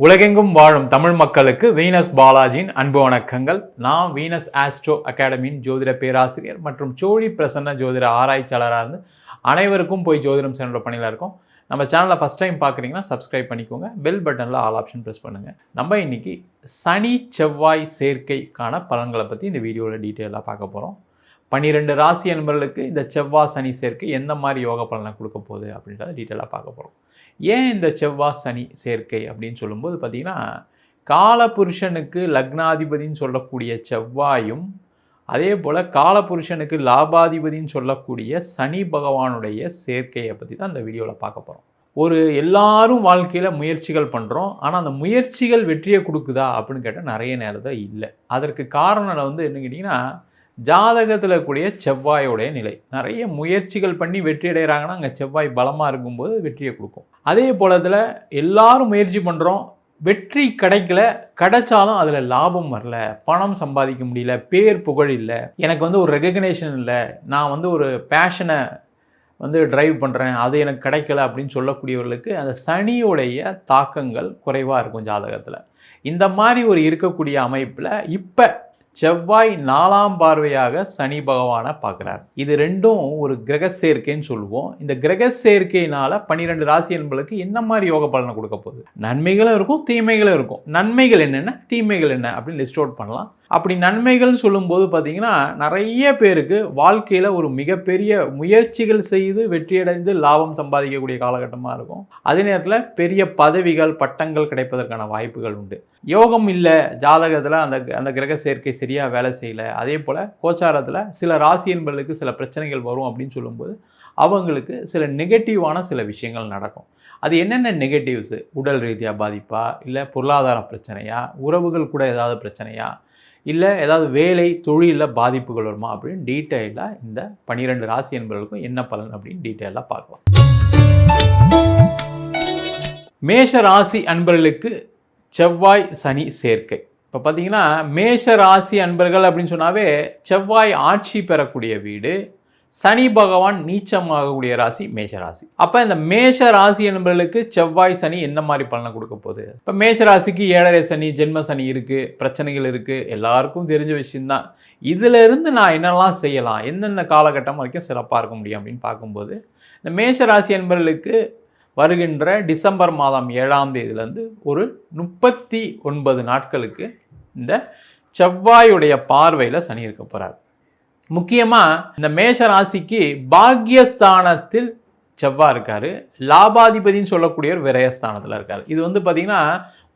உலகெங்கும் வாழும் தமிழ் மக்களுக்கு வீனஸ் பாலாஜியின் அன்பு வணக்கங்கள். நான் வீனஸ் ஆஸ்ட்ரோ அகாடமியின் ஜோதிட பேராசிரியர் மற்றும் சோழி பிரசன்ன ஜோதிட ஆராய்ச்சியாளராக இருந்து அனைவருக்கும் போய் ஜோதிடம் சென்ற பணியில் இருக்கோம். நம்ம சேனலை ஃபஸ்ட் டைம் பார்க்குறீங்கன்னா சப்ஸ்கிரைப் பண்ணிக்கோங்க. பெல் பட்டனில் ஆல் ஆப்ஷன் ப்ரெஸ் பண்ணுங்கள் நம்ம இன்றைக்கி சனி செவ்வாய் சேர்க்கைக்கான பலன்களை பற்றி இந்த வீடியோவில் டீட்டெயிலாக பார்க்க போகிறோம் பன்னிரெண்டு ராசி அன்பர்களுக்கு இந்த செவ்வாய் சனி சேர்க்கை எந்த மாதிரி யோக பலனை கொடுக்க போகுது அப்படின்றத டீட்டெயிலாக பார்க்க போகிறோம் ஏன் இந்த செவ்வாய் சனி சேர்க்கை அப்படின்னு சொல்லும்போது பார்த்திங்கன்னா காலபுருஷனுக்கு லக்னாதிபதின்னு சொல்லக்கூடிய செவ்வாயும் அதே போல் காலபுருஷனுக்கு லாபாதிபதின்னு சொல்லக்கூடிய சனி பகவானுடைய சேர்க்கையை பற்றி தான் இந்த வீடியோவில் பார்க்க போகிறோம் ஒரு எல்லாரும் வாழ்க்கையில் முயற்சிகள் பண்ணுறோம் ஆனால் அந்த முயற்சிகள் வெற்றியை கொடுக்குதா அப்படின்னு கேட்டால் நிறைய நேரத்தில் இல்லை. அதற்கு காரணம் வந்து என்ன கேட்டிங்கன்னா ஜாதகத்தில் கூடிய செவ்வாயோடைய நிலை. நிறைய முயற்சிகள் பண்ணி வெற்றி அடைகிறாங்கன்னா அங்கே செவ்வாய் பலமாக இருக்கும்போது வெற்றியை கொடுக்கும். அதே போலத்தில் எல்லாரும் முயற்சி பண்ணுறோம் வெற்றி கிடைக்கல கிடைச்சாலும் அதில் லாபம் வரல பணம் சம்பாதிக்க முடியல பேர் புகழ் இல்லை எனக்கு வந்து ஒரு ரெகக்னேஷன் இல்லை நான் வந்து ஒரு பேஷனை வந்து ட்ரைவ் பண்ணுறேன் அது எனக்கு கிடைக்கல அப்படின்னு சொல்லக்கூடியவர்களுக்கு அந்த சனியுடைய தாக்கங்கள் குறைவாக இருக்கும் ஜாதகத்தில். இந்த மாதிரி ஒரு இருக்கக்கூடிய அமைப்பில் இப்போ செவ்வாய் நாலாம் பார்வையாக சனி பகவானை பார்க்குறார். இது ரெண்டும் ஒரு கிரக சேர்க்கைன்னு சொல்லுவோம். இந்த கிரக சேர்க்கையினால பன்னிரெண்டு ராசி என்பளுக்கு என்ன மாதிரி யோக பலனை கொடுக்க போகுது? நன்மைகளும் இருக்கும் தீமைகளும் இருக்கும். நன்மைகள் என்னென்ன? தீமைகள் என்ன? அப்படின்னு லிஸ்ட் அவுட் பண்ணலாம். அப்படி நன்மைகள் சொல்லும்போது பார்த்தீங்கன்னா நிறைய பேருக்கு வாழ்க்கையில் ஒரு மிகப்பெரிய முயற்சிகள் செய்து வெற்றியடைந்து லாபம் சம்பாதிக்கக்கூடிய காலகட்டமாக இருக்கும். அதே நேரத்தில் பெரிய பதவிகள் பட்டங்கள் கிடைப்பதற்கான வாய்ப்புகள் உண்டு. யோகம் இல்லை ஜாதகத்தில் அந்த அந்த கிரக சேர்க்கை சரியாக வேலை செய்யலை. அதே போல் கோச்சாரத்தில் சில ராசி என்பர்களுக்கு சில பிரச்சனைகள் வரும் அப்படின்னு சொல்லும்போது அவங்களுக்கு சில நெகட்டிவான சில விஷயங்கள் நடக்கும். அது என்னென்ன நெகட்டிவ்ஸு? உடல் ரீதியாக பாதிப்பா? இல்லை பொருளாதார பிரச்சனையா? உறவுகள் கூட ஏதாவது பிரச்சனையா? இல்லை ஏதாவது வேலை தொழிலில் பாதிப்புகள் வருமா அப்படின்னு டீட்டெயிலாக இந்த பன்னிரெண்டு ராசி என்பவர்களுக்கும் என்ன பலன் அப்படின்னு டீட்டெயிலாக பார்க்கலாம். மேஷ ராசி அன்பர்களுக்கு செவ்வாய் சனி சேர்க்கை. இப்போ பார்த்தீங்கன்னா மேஷ ராசி அன்பர்கள் அப்படின்னு சொன்னாவே செவ்வாய் ஆட்சி பெறக்கூடிய வீடு சனி பகவான் நீச்சமாகக்கூடிய ராசி மேஷ ராசி அப்போ இந்த மேஷ ராசி என்பவர்களுக்கு செவ்வாய் சனி என்ன மாதிரி பலனை கொடுக்க போகுது? இப்போ மேஷ ராசிக்கு ஏழரை சனி ஜென்ம சனி இருக்குது பிரச்சனைகள் இருக்குது எல்லாருக்கும் தெரிஞ்ச விஷயம்தான். இதிலிருந்து நான் என்னெல்லாம் செய்யலாம் என்னென்ன காலகட்டம் வரைக்கும் சிறப்பாக இருக்க முடியும் அப்படின்னு பார்க்கும்போது இந்த மேஷ ராசி என்பவர்களுக்கு வருகின்ற டிசம்பர் மாதம் ஏழாம் தேதியிலேருந்து ஒரு முப்பத்தி ஒன்பது நாட்களுக்கு இந்த செவ்வாயுடைய பார்வையில் சனி இருக்க போகிறார் முக்கியமாக இந்த மேஷ ராசிக்கு பாக்யஸ்தானத்தில் செவ்வாய் இருக்கார். லாபாதிபதின்னு சொல்லக்கூடியவர் விரயஸ்தானத்தில் இருக்கார். இது வந்து பார்த்திங்கன்னா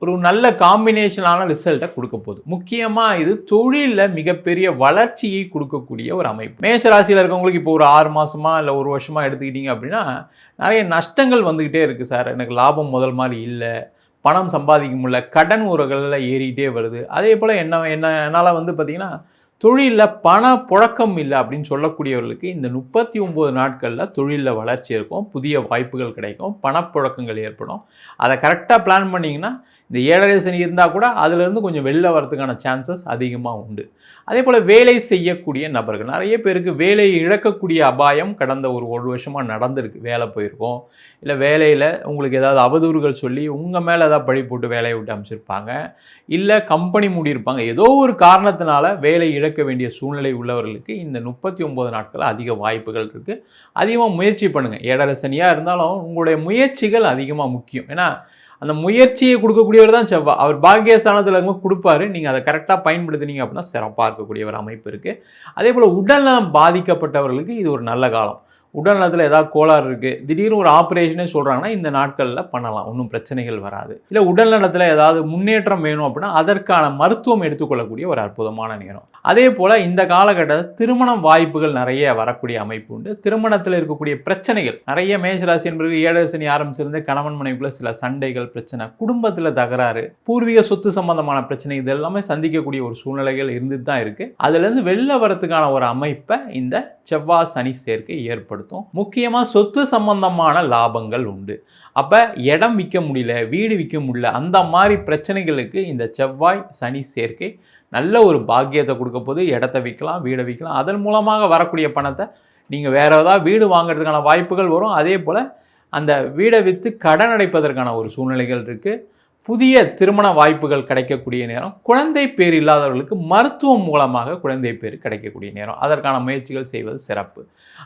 ஒரு நல்ல காம்பினேஷனான ரிசல்ட்டை கொடுக்க போகுது. முக்கியமாக இது தொழிலில் மிகப்பெரிய வளர்ச்சியை கொடுக்கக்கூடிய ஒரு அமைப்பு. மேஷ ராசியில் இருக்கவங்களுக்கு இப்போ ஒரு ஆறு மாதமாக இல்லை ஒரு வருஷமாக எடுத்துக்கிட்டீங்க அப்படின்னா நிறைய நஷ்டங்கள் வந்துக்கிட்டே இருக்குது சார். எனக்கு லாபம் முதல் மாதிரி இல்லை. பணம் சம்பாதிக்க முடியல. கடன் உறவுகளில் ஏறிக்கிட்டே வருது. அதே போல் என்ன என்ன என்னால் வந்து பார்த்திங்கன்னா தொழிலில் பண புழக்கம் இல்லை அப்படின்னு சொல்லக்கூடியவர்களுக்கு இந்த முப்பத்தி ஒம்பது நாட்களில் தொழிலில் வளர்ச்சி இருக்கும் புதிய வாய்ப்புகள் கிடைக்கும் பணப்புழக்கங்கள் ஏற்படும். அதை கரெக்டாக பிளான் பண்ணிங்கன்னா இந்த ஏழரை சனி இருந்தால் கூட அதிலேருந்து கொஞ்சம் வெளில வரதுக்கான சான்சஸ் அதிகமாக உண்டு. அதே போல் வேலை செய்யக்கூடிய நபர்கள் நிறைய பேருக்கு வேலையை இழக்கக்கூடிய அபாயம் கடந்த ஒரு ஒரு வருஷமாக நடந்திருக்கு. வேலை போயிருக்கோம். இல்லை வேலையில் உங்களுக்கு ஏதாவது அவதூறுகள் சொல்லி உங்கள் மேலே ஏதாவது பழி போட்டு வேலையை விட்டு அமைச்சிருப்பாங்க இல்லை கம்பெனி மூடியிருப்பாங்க. ஏதோ ஒரு காரணத்தினால வேலை இழக்க வேண்டிய சூழ்நிலை உள்ளவர்களுக்கு இந்த முப்பத்தி ஒம்பது நாட்கள் அதிக வாய்ப்புகள் இருக்குது அதிகமாக முயற்சி பண்ணுங்கள் ஏழரை சனியாக இருந்தாலும் உங்களுடைய முயற்சிகள் அதிகமாக முக்கியம். ஏன்னா அந்த முயற்சியை கொடுக்கக்கூடியவர் தான் செவ்வாய் அவர் பாக்கியஸ்தானத்தில் இருக்கும்போது கொடுப்பாரு. நீங்கள் அதை கரெக்டாக பயன்படுத்தினீங்க அப்படின்னா சிறப்பாக இருக்கக்கூடிய ஒரு அமைப்பு இருக்குது அதே போல் உடல்நலம் பாதிக்கப்பட்டவர்களுக்கு இது ஒரு நல்ல காலம். உடல்நலத்தில் ஏதாவது கோளாறு இருக்குது திடீர்னு ஒரு ஆப்ரேஷனே சொல்கிறாங்கன்னா இந்த நாட்களில் பண்ணலாம். ஒன்றும் பிரச்சனைகள் வராது. இல்லை உடல்நலத்தில் ஏதாவது முன்னேற்றம் வேணும் அப்படின்னா அதற்கான மருத்துவம் எடுத்துக்கொள்ளக்கூடிய ஒரு அற்புதமான நேரம். அதே போல் இந்த காலகட்டத்தில் திருமணம் வாய்ப்புகள் நிறைய வரக்கூடிய அமைப்பு உண்டு. திருமணத்தில் இருக்கக்கூடிய பிரச்சனைகள் நிறைய மேஷராசி என்பது ஏழரை சனி ஆரம்பிச்சிருந்து கணவன் மனைவிக்குள்ள சில சண்டைகள் பிரச்சனை குடும்பத்தில் தகராறு பூர்வீக சொத்து சம்பந்தமான பிரச்சனை இது எல்லாமே சந்திக்கக்கூடிய ஒரு சூழ்நிலைகள் இருந்துட்டு தான் இருக்குது அதுலேருந்து வெளில வரத்துக்கான ஒரு அமைப்பை இந்த செவ்வாய் சனி சேர்க்கை ஏற்படும் ஏற்படுத்தும் முக்கியமாக சொத்து சம்பந்தமான லாபங்கள் உண்டு. அப்போ இடம் விற்க முடியல வீடு விற்க முடியல அந்த மாதிரி பிரச்சனைகளுக்கு இந்த செவ்வாய் சனி சேர்க்கை நல்ல ஒரு பாக்கியத்தை கொடுக்க போது இடத்த விற்கலாம் வீடை விற்கலாம். அதன் மூலமாக வரக்கூடிய பணத்தை நீங்கள் வேறு ஏதாவது வீடு வாங்குறதுக்கான வாய்ப்புகள் வரும். அதே போல் அந்த வீடை விற்று கடன் அடைப்பதற்கான ஒரு சூழ்நிலைகள் இருக்குது புதிய திருமண வாய்ப்புகள் கிடைக்கக்கூடிய நேரம் குழந்தை பேர் இல்லாதவர்களுக்கு மருத்துவம் மூலமாக குழந்தை பேர் கிடைக்கக்கூடிய நேரம். அதற்கான முயற்சிகள் செய்வது சிறப்பு.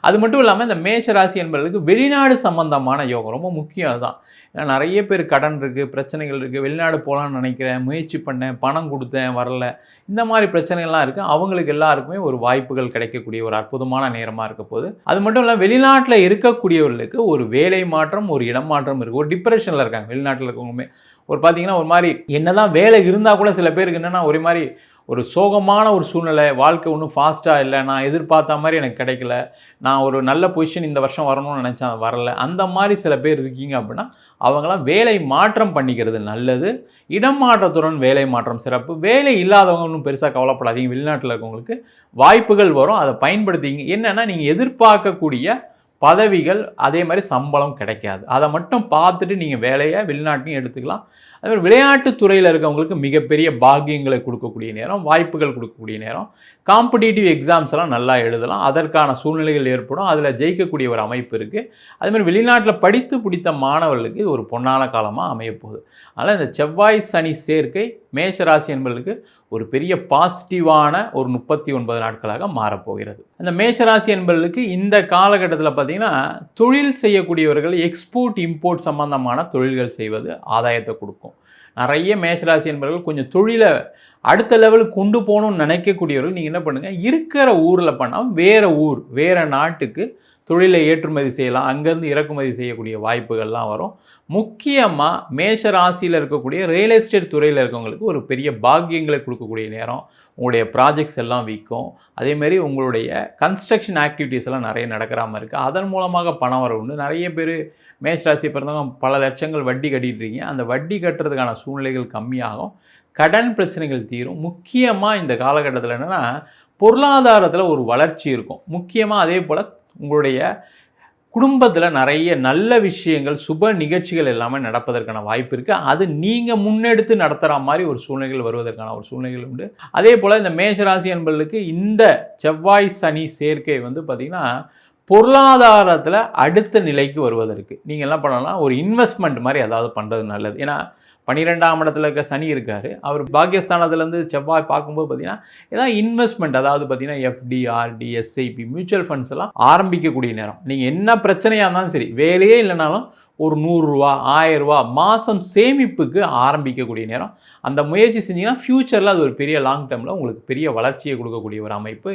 அது மட்டும் இல்லாமல் இந்த மேஷ ராசி என்பவர்களுக்கு வெளிநாடு சம்பந்தமான யோகம் ரொம்ப முக்கியம் அதுதான். ஏன்னா நிறைய பேர் கடன் இருக்குது பிரச்சனைகள் இருக்குது வெளிநாடு போகலான்னு நினைக்கிறேன் முயற்சி பண்ணேன் பணம் கொடுத்தேன் வரல. இந்த மாதிரி பிரச்சனைகள்லாம் இருக்குது அவங்களுக்கு எல்லாருக்குமே ஒரு வாய்ப்புகள் கிடைக்கக்கூடிய ஒரு அற்புதமான நேரமாக இருக்க போகுது. அது மட்டும் இல்லாமல் வெளிநாட்டில் இருக்கக்கூடியவர்களுக்கு ஒரு வேலை மாற்றம் ஒரு இடம் மாற்றம் இருக்குது ஒரு டிப்ரெஷனில் இருக்காங்க. வெளிநாட்டில் இருக்கவங்களுமே ஒரு பார்த்தீங்கன்னா ஒரு மாதிரி என்னதான் வேலை இருந்தால் கூட சில பேருக்கு என்னென்னா ஒரு மாதிரி ஒரு சோகமான ஒரு சூழ்நிலை வாழ்க்கை ஒன்றும் ஃபாஸ்ட்டாக இல்லை நான் எதிர்பார்த்த மாதிரி எனக்கு கிடைக்கல நான் ஒரு நல்ல பொசிஷன் இந்த வருஷம் வரணும்னு நினச்சேன் அது வரல. அந்த மாதிரி சில பேர் இருக்கீங்க அப்படின்னா அவங்களாம் வேலை மாற்றம் பண்ணிக்கிறது நல்லது. இடம் மாற்றத்துடன் வேலை மாற்றம் சிறப்பு. வேலை இல்லாதவங்க ஒன்றும் பெருசாக கவலைப்படாதீங்க. வெளிநாட்டில் இருக்கவங்களுக்கு வாய்ப்புகள் வரும். அதை பயன்படுத்திங்க என்னென்னா நீங்கள் எதிர்பார்க்கக்கூடிய பதவிகள் அதே மாதிரி சம்பளம் கிடைக்காது. அதை மட்டும் பார்த்துட்டு நீங்கள் வேலையை வெளிநாட்டையும் எடுத்துக்கலாம். அதுமாதிரி விளையாட்டுத்துறையில் துறையில் இருக்கவங்களுக்கு மிகப்பெரிய பாக்கியங்களை கொடுக்கக்கூடிய நேரம் வாய்ப்புகள் கொடுக்கக்கூடிய நேரம். காம்படிட்டிவ் எக்ஸாம்ஸ் எல்லாம் நல்லா எழுதலாம். அதற்கான சூழ்நிலைகள் ஏற்படும். அதில் ஜெயிக்கக்கூடிய ஒரு அமைப்பு இருக்குது அதுமாதிரி வெளிநாட்டில் படித்து பிடித்த மாணவர்களுக்கு இது ஒரு பொன்னான காலமாக அமையப்போகுது. அதனால் இந்த செவ்வாய் சனி சேர்க்கை மேஷராசி என்பவர்களுக்கு ஒரு பெரிய பாசிட்டிவான ஒரு முப்பத்தி ஒன்பது நாட்களாக மாறப்போகிறது. இந்த மேஷராசி என்பவர்களுக்கு இந்த காலகட்டத்தில் பார்த்திங்கன்னா தொழில் செய்யக்கூடியவர்கள் எக்ஸ்போர்ட் இம்போர்ட் சம்பந்தமான தொழில்கள் செய்வது ஆதாயத்தை கொடுக்கும். நிறைய மேஷராசி என்பவர்கள் கொஞ்சம் தொழிலை அடுத்த லெவலுக்கு கொண்டு போகணும்னு நினைக்கக்கூடியவர்கள் நீங்கள் என்ன பண்ணுங்கள் இருக்கிற ஊரில் பண்ணால் வேறு ஊர் வேறு நாட்டுக்கு தொழிலை ஏற்றுமதி செய்யலாம். அங்கேருந்து இறக்குமதி செய்யக்கூடிய வாய்ப்புகள்லாம் வரும். முக்கியமாக மேஷ ராசியில் இருக்கக்கூடிய ரியல் எஸ்டேட் துறையில் இருக்கவங்களுக்கு ஒரு பெரிய பாக்கியங்களை கொடுக்கக்கூடிய நேரம். உங்களுடைய ப்ராஜெக்ட்ஸ் எல்லாம் விற்கும். அதேமாரி உங்களுடைய கன்ஸ்ட்ரக்ஷன் ஆக்டிவிட்டீஸ் எல்லாம் நிறைய நடக்கிறாமல் இருக்குது அதன் மூலமாக பணம் வர உண்டு. நிறைய பேர் மேஷ ராசியை பிறந்தவங்க பல லட்சங்கள் வட்டி கட்டிட்டு இருக்கீங்க. அந்த வட்டி கட்டுறதுக்கான சூழ்நிலைகள் கம்மியாகும். கடன் பிரச்சனைகள் தீரும். முக்கியமாக இந்த காலகட்டத்தில் என்னென்னா பொருளாதாரத்தில் ஒரு வளர்ச்சி இருக்கும். முக்கியமாக அதே போல் உங்களுடைய குடும்பத்தில் நிறைய நல்ல விஷயங்கள் சுப நிகழ்ச்சிகள் எல்லாமே நடப்பதற்கான வாய்ப்பு இருக்குது அது நீங்கள் முன்னெடுத்து நடத்துகிற மாதிரி ஒரு சூழ்நிலைகள் வருவதற்கான ஒரு சூழ்நிலைகள் உண்டு. அதே போல் இந்த மேஷராசி என்பர்களுக்கு இந்த செவ்வாய் சனி சேர்க்கை வந்து பார்த்திங்கன்னா பொருளாதாரத்தில் அடுத்த நிலைக்கு வருவதற்கு. நீங்கள் என்ன பண்ணலாம்? ஒரு இன்வெஸ்ட்மெண்ட் மாதிரி ஏதாவது பண்ணுறது நல்லது. ஏன்னா பன்னிரெண்டாம் இடத்துல இருக்க சனி இருக்கார். அவர் பாக்கியஸ்தானத்துலேருந்து செவ்வாய் பார்க்கும்போது பார்த்தீங்கன்னா ஏதாவது இன்வெஸ்ட்மெண்ட் அதாவது பார்த்தீங்கன்னா FD RD SIP mutual funds எல்லாம் ஆரம்பிக்கக்கூடிய நேரம். நீங்கள் என்ன பிரச்சனையாக இருந்தாலும் சரி வேலையே இல்லைனாலும் ஒரு நூறுரூவா ஆயரூவா மாதம் சேமிப்புக்கு ஆரம்பிக்கக்கூடிய நேரம். அந்த முயற்சி செஞ்சீங்கன்னா ஃப்யூச்சரில் அது ஒரு பெரிய லாங் டேர்மில் உங்களுக்கு பெரிய வளர்ச்சியை கொடுக்கக்கூடிய ஒரு அமைப்பு.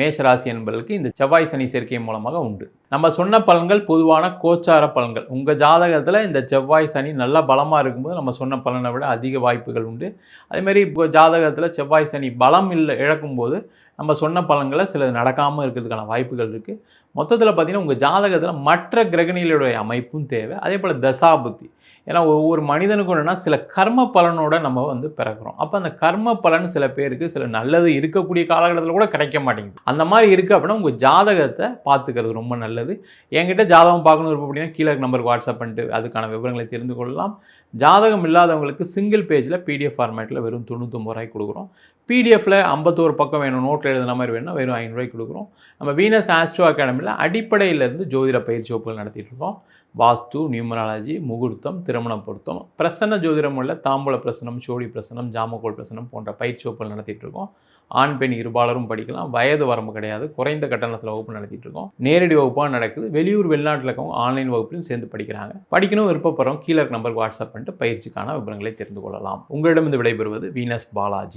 மேஷராசி என்பதற்கு இந்த செவ்வாய் சனி சேர்க்கை மூலமாக உண்டு. நம்ம சொன்ன பலன்கள் பொதுவான கோச்சார பலன்கள். உங்கள் ஜாதகத்தில் இந்த செவ்வாய் சனி நல்லா பலமாக இருக்கும்போது நம்ம சொன்ன பலனை விட அதிக வாய்ப்புகள் உண்டு. அதேமாதிரி இப்போ ஜாதகத்தில் செவ்வாய் சனி பலம் இல்லை இழக்கும்போது நம்ம சொன்ன பலன்களை சிலது நடக்காமல் இருக்கிறதுக்கான வாய்ப்புகள் இருக்குது மொத்தத்தில் பார்த்திங்கன்னா உங்கள் ஜாதகத்தில் மற்ற கிரகணிகளுடைய அமைப்பும் தேவை. அதே போல் தசாபுத்தி ஏன்னா ஒவ்வொரு மனிதனுக்கும் என்னென்னா சில கர்ம பலனோட நம்ம வந்து பிறக்கிறோம். அப்போ அந்த கர்ம பலன் சில பேருக்கு சில நல்லது இருக்கக்கூடிய காலகட்டத்தில் கூட கிடைக்க மாட்டேங்குது. அந்த மாதிரி இருக்குது அப்படின்னா உங்கள் ஜாதகத்தை பார்த்துக்கிறது ரொம்ப நல்லது. என்கிட்ட ஜாதகம் பார்க்கணும் இருப்போம் அப்படின்னா கீழே நம்பருக்கு வாட்ஸ்அப் பண்ணிட்டு அதுக்கான விவரங்களை தெரிந்து கொள்ளலாம். ஜாதகம் இல்லாதவங்களுக்கு சிங்கிள் பேஜில் பிடிஎஃப் ஃபார்மேட்டில் வெறும் தொண்ணூற்றொம்பது ரூபாய்க்கு கொடுக்குறோம். பிடிஎஃப்பில் ஐம்பத்தோரு பக்கம் வேணும் நோட்டில் எழுதுன மாதிரி வேணும் வெறும் ஐநூறுரூவாய்க்கு கொடுக்குறோம். நம்ம வீனஸ் ஆஸ்ட்ரோ அகாடமியில் அடிப்படையிலேருந்து ஜோதிட பயிற்சி வகுப்புகள் நடத்திட்டுருக்கோம் வாஸ்து நியூமராலஜி முகூர்த்தம் திருமண பொருத்தம் பிரசன்ன ஜோதிடம் உள்ள தாம்பூல பிரசனம் சோடி பிரசனம் ஜாமக்கோல் பிரசனம் போன்ற பயிற்சி வகுப்புகள் நடத்திட்டுருக்கோம் ஆண் பெண் இருபாலரும் படிக்கலாம். வயது வரம்பு கிடையாது. குறைந்த கட்டணத்தில் வகுப்பு நடத்திட்டு இருக்கோம். நேரடி வகுப்பாக நடக்குது. வெளியூர் வெளிநாட்டில் இருக்கவங்க ஆன்லைன் வகுப்புலையும் சேர்ந்து படிக்கிறாங்க. படிக்கணும் விருப்பப்படுறோம் கீழே நம்பருக்கு வாட்ஸ்அப் பண்ணிட்டு பயிற்சிக்கான விவரங்களை தெரிந்து கொள்ளலாம். உங்களிடம் விடைபெறுவது வீனஸ் பாலாஜி